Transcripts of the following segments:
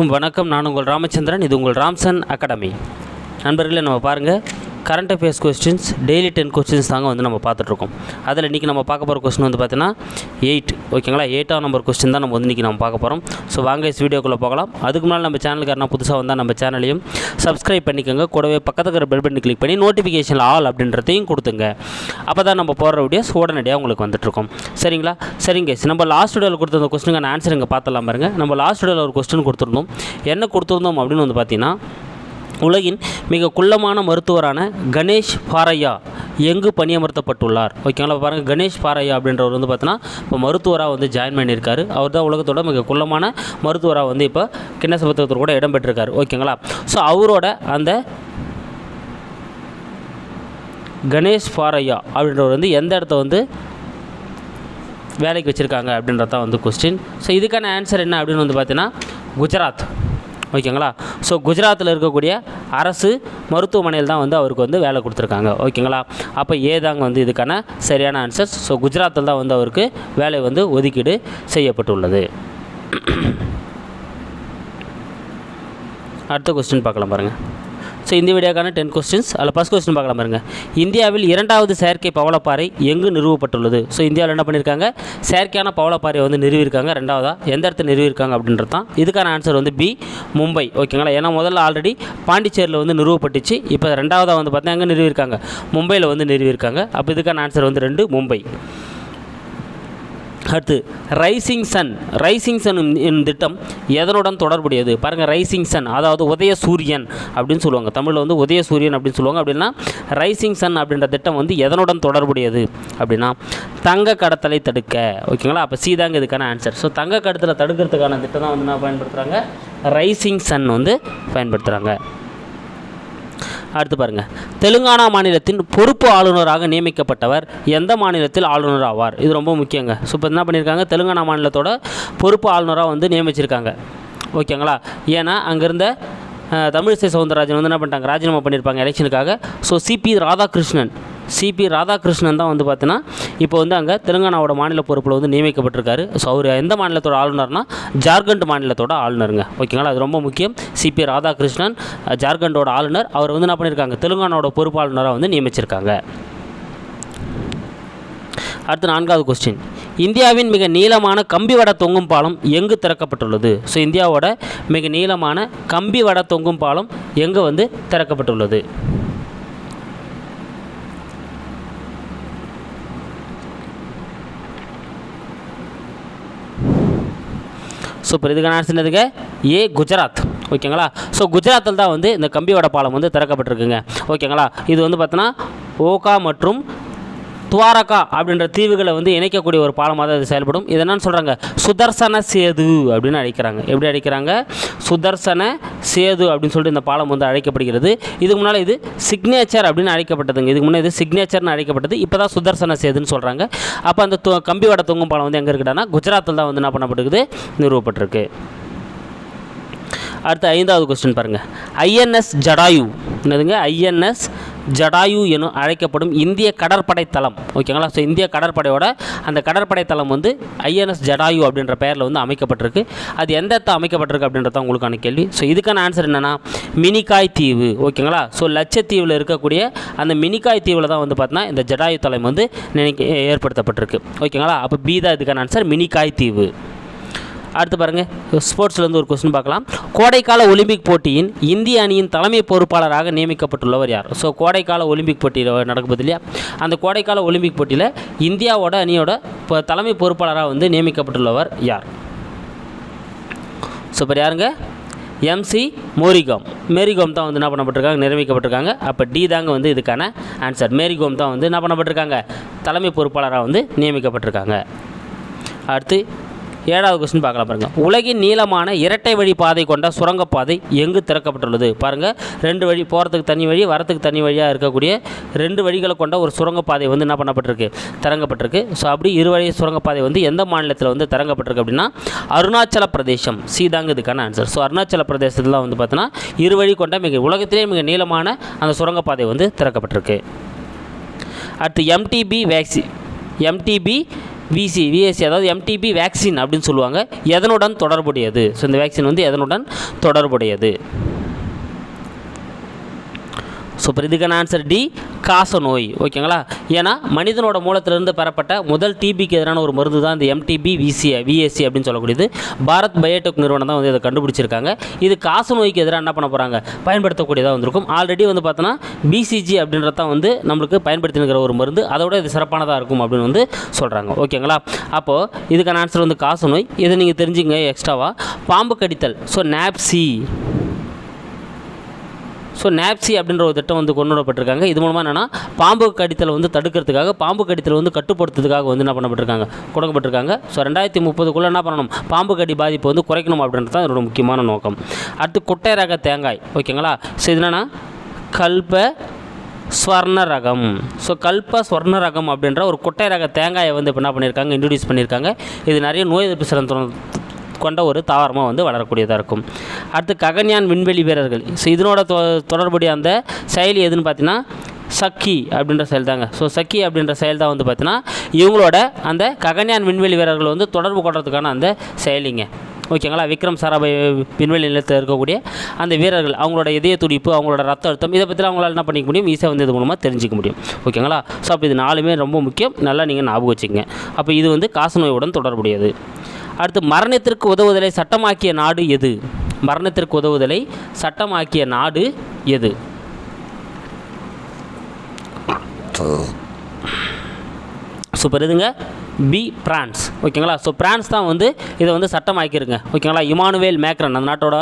வணக்கம். நான் உங்கள் ராமச்சந்திரன் இது உங்கள் ராம்சன் அகாடமி. நண்பர்களே நம்ம பாருங்கள் current affairs questions daily ten questions தாங்க வந்து நம்ம பார்த்துட்ருக்கோம். அதில் இன்றைக்கி நம்ம பார்க்க போகிற கொஸ்டின் வந்து பார்த்தீங்கன்னா எயிட் ஓகேங்களா எயிட்டாம் நம்பர் கொஸ்டின் தான் நம்ம வந்து இன்றைக்கி நம்ம பார்க்க போகிறோம். ஸோ வாங்க இஸ் வீடியோக்குள்ளே போகலாம். அதுக்கு முன்னால் நம்ம சேனலுக்கு யாரா புதுசாக வந்தால் நம்ம சேனலையும் சப்ஸ்கிரைப் பண்ணிக்கோங்க. கூடவே பக்கத்தில் இருக்கிற பெல் பட்டன் கிளிக் பண்ணி நோட்டிஃபிகேஷன் ஆல் அப்படின்றதையும் கொடுத்துங்க. அப்போ தான் நம்ம போடுற வீடியோஸ் உடனடியாக உங்களுக்கு வந்துட்டுருக்கோம் சரிங்களா? சரிங்க நம்ம லாஸ்ட் வீடியோவில் கொடுத்துருந்த கொஸ்டினுக்கான ஆன்சர் இங்கே பார்த்தலாம் பாருங்கள் நம்ம லாஸ்ட் வீடியோவில் ஒரு கொஸ்டின் கொடுத்துருந்தோம். என்ன கொடுத்துருந்தோம் அப்படின்னு வந்து பார்த்தீங்கன்னா உலகின் மிக குள்ளமான மருத்துவரான கணேஷ் பாரையா எங்கு பணியமர்த்தப்பட்டுள்ளார்? ஓகேங்களா பாருங்கள் கணேஷ் பாரையா அப்படின்றவர் வந்து பார்த்தீங்கன்னா இப்போ மருத்துவராக வந்து ஜாயின் பண்ணியிருக்காரு. அவர் தான் உலகத்தோட மிக குள்ளமான மருத்துவராக வந்து இப்போ கிண்ணசபத்திரத்தில் கூட இடம் பெற்றிருக்காரு. ஓகேங்களா ஸோ அவரோட அந்த கணேஷ் பாரையா அப்படின்றவர் வந்து எந்த இடத்த வந்து வேலைக்கு வச்சுருக்காங்க அப்படின்றது தான் வந்து கொஸ்டின் ஸோ இதுக்கான ஆன்சர் என்ன அப்படின்னு வந்து பார்த்தீங்கன்னா குஜராத். ஓகேங்களா? ஸோ குஜராத்தில் இருக்கக்கூடிய அரசு மருத்துவமனையில் தான் வந்து அவருக்கு வந்து வேலை கொடுத்துருக்காங்க. ஓகேங்களா? அப்போ ஏதாங்க வந்து இதுக்கான சரியான ஆன்சர்ஸ் ஸோ குஜராத்தில் தான் வந்து அவருக்கு வேலை வந்து ஒதுக்கீடு செய்யப்பட்டுள்ளது. அடுத்த கொஸ்டின் பார்க்கலாம் பாருங்கள் ஸோ இந்த வீடியோக்கான டென் கொஸ்டின்ஸ் அதில் ஃபஸ்ட் கொஸ்டின் பார்க்கலாம் பாருங்க. இந்தியாவில் இரண்டாவது செயற்கை பவளப்பாறை எங்கு நிறுவப்பட்டுள்ளது? ஸோ இந்தியாவில் என்ன பண்ணியிருக்காங்க செயற்கையான பவளப்பாறை வந்து நிறுவியிருக்காங்க. ரெண்டாவதாக எந்த இடத்துல நிறுவியிருக்காங்க அப்படின்றது தான். இதுக்கான ஆன்சர் வந்து பி மும்பை. ஓகேங்களா ஏன்னா முதல்ல ஆல்ரெடி பாண்டிச்சேரியில் வந்து நிறுவப்பட்டுச்சு. இப்போ ரெண்டாவதாக வந்து பார்த்தீங்கன்னா எங்கே நிறுவியிருக்காங்க? மும்பையில் வந்து நிறுவியிருக்காங்க. அப்போ இதுக்கான ஆன்சர் வந்து ரெண்டு மும்பை. அடுத்து ரைசிங் சன் ரைசிங் சன் திட்டம் எதனுடன் தொடர்புடையது? பாருங்கள் ரைசிங் சன் அதாவது உதய சூரியன் அப்படின்னு சொல்லுவாங்க. தமிழில் வந்து உதய சூரியன் அப்படின்னு சொல்லுவாங்க. அப்படின்னா ரைசிங் சன் அப்படின்ற திட்டம் வந்து எதனுடன் தொடர்புடையது? அப்படின்னா தங்க கடத்தலை தடுக்க. ஓகேங்களா அப்போ சீதாங்க இதுக்கான ஆன்சர் ஸோ தங்க கடத்தலை தடுக்கிறதுக்கான திட்டம் தான் வந்து என்ன பயன்படுத்துகிறாங்க ரைசிங் சன் வந்து பயன்படுத்துகிறாங்க அடுத்து பாருங்கள் தெலுங்கானா மாநிலத்தின் பொறுப்பு ஆளுநராக நியமிக்கப்பட்டவர் எந்த மாநிலத்தில் ஆளுநர் ஆவார்? இது ரொம்ப முக்கியங்க. ஸோ இப்போ என்ன பண்ணியிருக்காங்க தெலுங்கானா மாநிலத்தோட பொறுப்பு ஆளுநராக வந்து நியமிச்சிருக்காங்க. ஓகேங்களா? ஏன்னா அங்கேருந்த தமிழிசை சவுந்தரராஜன் வந்து என்ன பண்ணிட்டாங்க? ராஜினாமா பண்ணியிருப்பாங்க எலெக்ஷனுக்காக. So C P Radhakrishnan C P Radhakrishnan தான் வந்து பார்த்தீங்கன்னா இப்போ வந்து அங்கே தெலுங்கானாவோட மாநில பொறுப்பில் வந்து நியமிக்கப்பட்டிருக்காரு. ஸோ அவர் எந்த மாநிலத்தோட ஆளுநர்னா ஜார்க்கண்ட் மாநிலத்தோட ஆளுநருங்க. ஓகேங்களா அது ரொம்ப முக்கியம். சிபி ராதாகிருஷ்ணன் ஜார்க்கண்டோட ஆளுநர். அவர் வந்து என்ன பண்ணியிருக்காங்க தெலுங்கானாவோட பொறுப்பாளுநராக வந்து நியமிச்சிருக்காங்க. அடுத்து நான்காவது கொஸ்டின் இந்தியாவின் மிக நீளமான கம்பி வட தொங்கும் பாலம் எங்கு திறக்கப்பட்டுள்ளது? ஸோ இந்தியாவோட மிக நீளமான கம்பி வட தொங்கும் பாலம் எங்கே வந்து திறக்கப்பட்டுள்ளது? சூப்பர் இதுக்கான ஆன்சர் எதுங்க ஏ குஜராத். ஓகேங்களா? ஸோ குஜராத்தில் தான் வந்து இந்த கம்பிவட பாலம் வந்து திறக்கப்பட்டிருக்குங்க. ஓகேங்களா? இது வந்து பார்த்தோன்னா ஓகா மற்றும் துவாரகா அப்படின்ற தீவுகளை வந்து இணைக்கக்கூடிய ஒரு பாலமாக தான் இது செயல்படும். இது என்னன்னு சொல்கிறாங்க சுதர்சன சேது அப்படின்னு அழைக்கிறாங்க. எப்படி அழைக்கிறாங்க? சுதர்சன சேது அப்படின்னு சொல்லிட்டு இந்த பாலம் வந்து அழைக்கப்படுகிறது. இதுக்கு முன்னால் இது சிக்னேச்சர் அப்படின்னு அழைக்கப்பட்டதுங்க. இதுக்கு முன்னே இது சிக்னேச்சர்னு அழைக்கப்பட்டது. இப்போ தான் சுதர்சன சேதுன்னு சொல்கிறாங்க அப்போ அந்த கம்பி கம்பிவட தொங்கும் பாலம் வந்து எங்கே இருக்குடான்னா குஜராத்தில் தான் வந்து என்ன பண்ணப்பட்டிருக்குது? நிறுவப்பட்டிருக்கு. அடுத்து ஐந்தாவது கொஸ்டின் பாருங்கள் ஐஎன்எஸ் ஜடாயு. என்னதுங்க? ஐஎன்எஸ் ஜடாயு எனும் அழைக்கப்படும் இந்திய கடற்படை தளம் ஓகேங்களா? ஸோ இந்திய கடற்படையோட அந்த கடற்படை தளம் வந்து ஐஎன்எஸ் ஜடாயு அப்படின்ற பெயரில் வந்து அமைக்கப்பட்டிருக்கு. அது எந்த இடத்த அமைக்கப்பட்டிருக்கு அப்படின்றத உங்களுக்கான கேள்வி. ஸோ இதுக்கான ஆன்சர் என்னென்னா மினிகாய் தீவு. ஓகேங்களா? ஸோ லட்சத்தீவில் இருக்கக்கூடிய அந்த மினிகாய் தீவில் தான் வந்து பார்த்தீங்கன்னா இந்த ஜடாயு தளம் வந்து நினைக்க ஏற்படுத்தப்பட்டிருக்கு. ஓகேங்களா? அப்போ பி தான் இதுக்கான ஆன்சர் மினிகாய் தீவு. அடுத்து பாருங்கள் ஸ்போர்ட்ஸ்லேருந்து ஒரு கொஸ்டின் பார்க்கலாம். கோடைக்கால ஒலிம்பிக் போட்டியின் இந்திய அணியின் தலைமை பொறுப்பாளராக நியமிக்கப்பட்டுள்ளவர் யார்? ஸோ கோடைக்கால ஒலிம்பிக் போட்டியில் நடக்குது இல்லையா? அந்த கோடைக்கால ஒலிம்பிக் போட்டியில் இந்தியாவோட அணியோட இப்போ தலைமை பொறுப்பாளராக வந்து நியமிக்கப்பட்டுள்ளவர் யார்? ஸோ இப்போ யாருங்க? எம்சி மோரிகாம் மேரிகோம் தான் வந்து என்ன பண்ணப்பட்டிருக்காங்க? நியமிக்கப்பட்டிருக்காங்க. அப்போ டி தாங்க வந்து இதுக்கான ஆன்சர் மேரிகோம் தான் வந்து என்ன பண்ணப்பட்டிருக்காங்க? தலைமை பொறுப்பாளராக வந்து நியமிக்கப்பட்டிருக்காங்க. அடுத்து ஏழாவது கொஸ்டின் பார்க்கலாம் பாருங்கள் உலகின் நீளமான இரட்டை வழி பாதை கொண்ட சுரங்கப்பாதை எங்கு திறக்கப்பட்டுள்ளது? பாருங்கள் ரெண்டு வழி போகிறதுக்கு தனி வழி வரத்துக்கு தனி வழியாக இருக்கக்கூடிய ரெண்டு வழிகளை கொண்ட ஒரு சுரங்கப்பாதை வந்து என்ன பண்ணப்பட்டிருக்கு? திறங்கப்பட்டிருக்கு. ஸோ அப்படி இரு வழி சுரங்கப்பாதை வந்து எந்த மாநிலத்தில் வந்து திறங்கப்பட்டிருக்கு அப்படின்னா அருணாச்சல பிரதேசம். சீதாங்க இதுக்கான ஆன்சர் ஸோ அருணாச்சல பிரதேசத்தில் வந்து பார்த்தோன்னா இரு வழி கொண்ட மிக உலகத்திலே மிக நீளமான அந்த சுரங்கப்பாதை வந்து திறக்கப்பட்டிருக்கு. அடுத்து எம்டிபி வேக்சி எம்டிபி விசி விஎஸ்சி அதாவது எம்டிபி வேக்சின் அப்படின்னு சொல்லுவாங்க. எதனுடன் தொடர்புடையது? ஸோ இந்த வேக்சின் வந்து எதனுடன் தொடர்புடையது? ஸோ இப்போ இதுக்கான ஆன்சர் டி காச நோய். ஓகேங்களா ஏன்னா மனிதனோட மூலத்திலிருந்து பெறப்பட்ட முதல் டிபிக்கு எதிரான ஒரு மருந்து தான் இந்த எம்டிபி விசி விஎஸ்சி அப்படின்னு சொல்லக்கூடியது. பாரத் பயோடெக் நிறுவனம் தான் வந்து இதை கண்டுபிடிச்சிருக்காங்க. இது காச நோய்க்கு எதிராக என்ன பண்ண போகிறாங்க பயன்படுத்தக்கூடியதாக வந்திருக்கும். ஆல்ரெடி வந்து பார்த்தோன்னா பிசிஜி அப்படின்றது தான் வந்து நம்மளுக்கு பயன்படுத்தினுக்கிற ஒரு மருந்து. அதோட இது சிறப்பானதாக இருக்கும் அப்படின்னு வந்து சொல்கிறாங்க ஓகேங்களா அப்போது இதுக்கான ஆன்சர் வந்து காச நோய். இதை நீங்கள் தெரிஞ்சுங்க எக்ஸ்ட்ராவாக பாம்பு கடித்தல். ஸோ நாப்சி ஸோ நாப்சி அப்படின்ற ஒரு திட்டம் வந்து கொண்டு வரப்பட்டிருக்காங்க இது மூலமாக என்னென்னா பாம்பு கடித்தலை வந்து தடுக்கிறதுக்காக பாம்பு கடித்தலை வந்து கட்டுப்படுத்துறதுக்காக வந்து என்ன பண்ணப்பட்டிருக்காங்க? கொடுக்கப்பட்டிருக்காங்க. ஸோ ரெண்டாயிரத்தி முப்பதுக்குள்ளே என்ன பண்ணணும்? பாம்பு கடி பாதிப்பு வந்து குறைக்கணும் அப்படின்றது தான் இதோட முக்கியமான நோக்கம். அடுத்து கொட்டை ரக தேங்காய். ஓகேங்களா ஸோ இது என்னென்னா கல்ப ஸ்வர்ண ரகம். ஸோ கல்ப ஸ்வர்ண ரகம் அப்படின்ற ஒரு கொட்டை ரக தேங்காயை வந்து இப்போ என்ன பண்ணியிருக்காங்க இன்ட்ரடியூஸ் பண்ணியிருக்காங்க இது நிறைய நோய் எதிர்ப்பு சிறந்த கொண்ட ஒரு தாவரமாக வந்து வளரக்கூடியதாக இருக்கும். அடுத்து ககன்யான் விண்வெளி வீரர்கள். ஸோ இதனோட தொ தொடர்புடைய அந்த செயலி எதுன்னு பார்த்தீங்கன்னா சக்கி அப்படின்ற செயல் தாங்க ஸோ சக்கி அப்படின்ற செயல் தான் வந்து பார்த்தீங்கன்னா இவங்களோட அந்த ககன்யான் விண்வெளி வீரர்கள் வந்து தொடர்பு கொள்றதுக்கான அந்த செயலிங்க. ஓகேங்களா? விக்ரம் சாராபாய் விண்வெளி நிலையத்தில் இருக்கக்கூடிய அந்த வீரர்கள் அவங்களோட இதய துடிப்பு அவங்களோட ரத்த அழுத்தம் இதை பற்றி அவங்களால என்ன பண்ணிக்க முடியும்? ஈஸியாக வந்து இது மூலமாக தெரிஞ்சிக்க முடியும். ஓகேங்களா? ஸோ அப்போ இது நாலுமே ரொம்ப முக்கியம். நல்லா நீங்கள் ஞாபகம் வச்சுக்கோங்க. அப்போ இது வந்து காசநோயுடன் தொடர்புடையது. அடுத்து மரணத்திற்கு உதவுதலை சட்டமாக்கிய நாடு எது? மரணத்திற்கு உதவுதலை சட்டமாக்கிய நாடு எது? சூப்பர் இதுங்க பி பிரான்ஸ் ஓகேங்களா? ஸோ பிரான்ஸ் தான் வந்து இதை வந்து சட்டம் ஆக்கியிருங்க ஓகேங்களா? இமானுவேல் மேக்ரன் அந்த நாட்டோட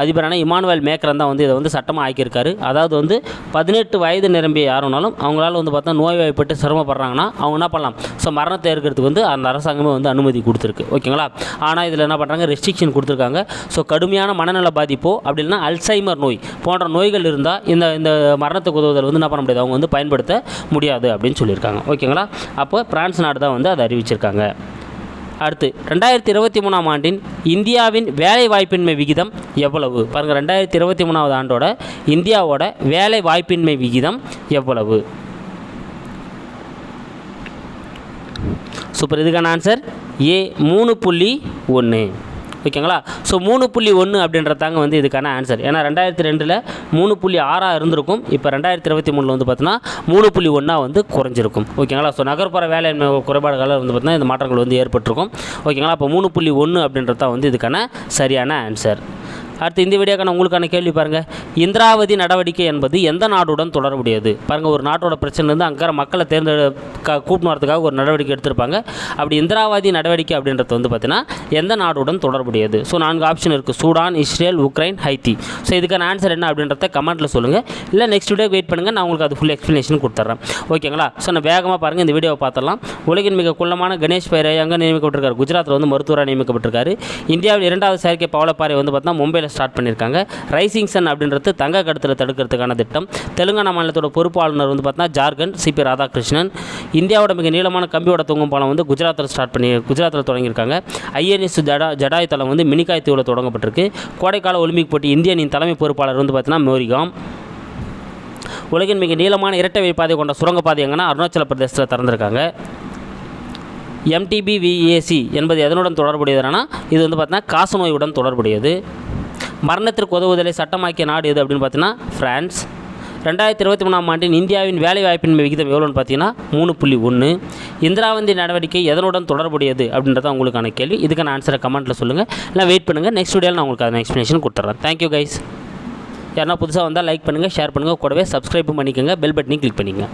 அதிபரான இமானுவேல் மேக்ரன் தான் வந்து இதை வந்து சட்டமாக ஆக்கியிருக்காரு அதாவது வந்து பதினெட்டு வயது நிரம்பிய யாருனாலும் அவங்களால வந்து பார்த்தா நோய்வாய்ப்பட்டு சிரமப்படுறாங்கன்னா அவங்க என்ன பண்ணலாம்? ஸோ மரணத்தை ஏற்கிறதுக்கு வந்து அந்த அரசாங்கமே வந்து அனுமதி கொடுத்துருக்கு. ஓகேங்களா? ஆனால் இதில் என்ன பண்ணுறாங்க ரெஸ்ட்ரிக்ஷன் கொடுத்துருக்காங்க. ஸோ கடுமையான மனநல பாதிப்போ அப்படி இல்லைன்னா அல்சைமர் நோய் போன்ற நோய்கள் இருந்தால் இந்த இந்த மரணத்துக்கு உதவுதல் வந்து என்ன பண்ண முடியாது? அவங்க வந்து பயன்படுத்த முடியாது அப்படின்னு சொல்லியிருக்காங்க. ஓகேங்களா? அப்போ பிரான்ஸ் நாடு தான் வந்து அதை அறிவிச்சிருக்காங்க அடுத்து ரெண்டாயிரத்தி இருபத்தி மூணாம் ஆண்டின் இந்தியாவின் வேலை வாய்ப்பின்மை விகிதம் எவ்வளவு? பாருங்கள் ரெண்டாயிரத்தி இருபத்தி மூணாவது ஆண்டோட இந்தியாவோட வேலை வாய்ப்பின்மை விகிதம் எவ்வளவு? சூப்பர் இதுக்கான ஆன்சர் ஏ மூணு புள்ளி ஒன்று ஓகேங்களா? ஸோ மூணு புள்ளி ஒன்று அப்படின்றதாங்க வந்து இதுக்கான ஆன்சர் ஏன்னா ரெண்டாயிரத்தி ரெண்டில் மூணு புள்ளி ஆறாக இருந்திருக்கும். இப்போ ரெண்டாயிரத்தி இருபத்தி மூணில் வந்து பார்த்தீங்கன்னா மூணு புள்ளி ஒன்றா வந்து குறைஞ்சிருக்கும். ஓகேங்களா? ஸோ நகர்ப்புற வேலையின்மை குறைபாடுகளால் வந்து பார்த்தீங்கன்னா இந்த மாற்றங்கள் வந்து ஏற்பட்டிருக்கும். ஓகேங்களா? அப்போ மூணு புள்ளி ஒன்று அப்படின்றது தான் வந்து இதுக்கான சரியான ஆன்சர் அடுத்து இந்த வீடியோக்கான உங்களுக்கான கேள்வி பாருங்கள் இந்திராவதி நடவடிக்கை என்பது எந்த நாடுடன் தொடர்புடையது? பாருங்கள் ஒரு நாட்டோட பிரச்சனைலேருந்து அங்கே மக்களை தேர்ந்தெடுக்க க வரதுக்காக ஒரு நடவடிக்கை எடுத்திருப்பாங்க. அப்படி இந்திராவதி நடவடிக்கை அப்படின்றது வந்து பார்த்தீங்கன்னா எந்த நாடுடன் தொடர்புடையது? ஸோ நான்கு ஆப்ஷன் இருக்குது Sudan Israel Ukraine Haiti. So இதுக்கான ஆன்சர் என்ன அப்படின்றத கமெண்ட்டில் சொல்லுங்கள் இல்லை நெக்ஸ்ட் வீடியோ வெயிட் பண்ணுங்கள் நான் உங்களுக்கு அது ஃபுல் எக்ஸ்ப்ளனேஷன் கொடுத்துட்றேன் ஓகேங்களா ஸோ நான் வேகமாக பாருங்கள் இந்த வீடியோவை பார்த்துலாம் உலகின் மிக குள்ளமான கணேஷ் பைரை அங்கே நியமிக்கப்பட்டிருக்காரு. குஜராத்தில் வந்து மருத்துவராக நியமிக்கப்பட்டிருக்காரு. இந்தியாவில் இரண்டாவது செயற்கை பவளப்பாறை வந்து பார்த்தீங்கன்னா மும்பையில் ஸ்டார்ட் பண்ணியிருக்காங்க. ரைசிங் சன் அப்படின்றது தங்க கடத்தலை தடுக்கிறதுக்கான திட்டம். தெலுங்கானா மாநிலத்தோட பொறுப்பாளர் வந்து பார்த்தீங்கன்னா ஜார்க்கண்ட் சிபி ராதாகிருஷ்ணன். இந்தியாவோட மிக நீளமான கம்பியோட தொங்கும் பாலம் வந்து குஜராத்தில் ஸ்டார்ட் பண்ணி குஜராத்தில் தொடங்கியிருக்காங்க. ஐஎன்எஸ் ஜடா ஜடாய் தளம் வந்து மினிகாய் தீவில் தொடங்கப்பட்டிருக்கு. கோடைக்கால ஒலிம்பிக் போட்டி இந்திய அணியின் தலைமை பொறுப்பாளர் வந்து பார்த்தீங்கன்னா மோரிகாம். உலகின் மிக நீளமான இரட்டை வழிப்பாதை கொண்ட சுரங்கப்பாதை எங்கன்னா அருணாச்சல பிரதேசத்தில் திறந்திருக்காங்க. எம்டிபி விஏசி என்பது எதனுடன் தொடர்புடையதுனா இது வந்து பார்த்தீங்கன்னா காசநோயுடன் தொடர்புடையது. மரணத்திற்கு உதவுதலை சட்டமாக்கிய நாடு எது அப்படின்னு பார்த்தீங்கன்னா ஃப்ரான்ஸ் ரெண்டாயிரத்தி இருபத்தி மூணாம் ஆண்டின் இந்தியாவின் வேலைவாய்ப்பின்மை விகிதம் எவ்வளோன்னு பார்த்தீங்கன்னா மூணு புள்ளி ஒன்று. இந்திராவந்தி நடவடிக்கை எதனுடன் தொடர்புடையது அப்படின்றத உங்களுக்கான கேள்வி. இதுக்கான ஆன்சரை கமெண்ட்டில் சொல்லுங்கள் இல்லை வெயிட் பண்ணுங்கள் நெக்ஸ்ட் வீடியோவில் நான் உங்களுக்கு அதை எக்ஸ்ப்ளனேஷன் கொடுத்துட்றேன் தேங்க்யூ கைஸ் யாருன்னா புதுசாக வந்தால் லைக் பண்ணுங்கள் ஷேர் பண்ணுங்கள் கூடவே சப்ஸ்கிரைபும் பண்ணிக்கோங்க. பெல் பட்டனையும் கிளிக் பண்ணிக்கங்க.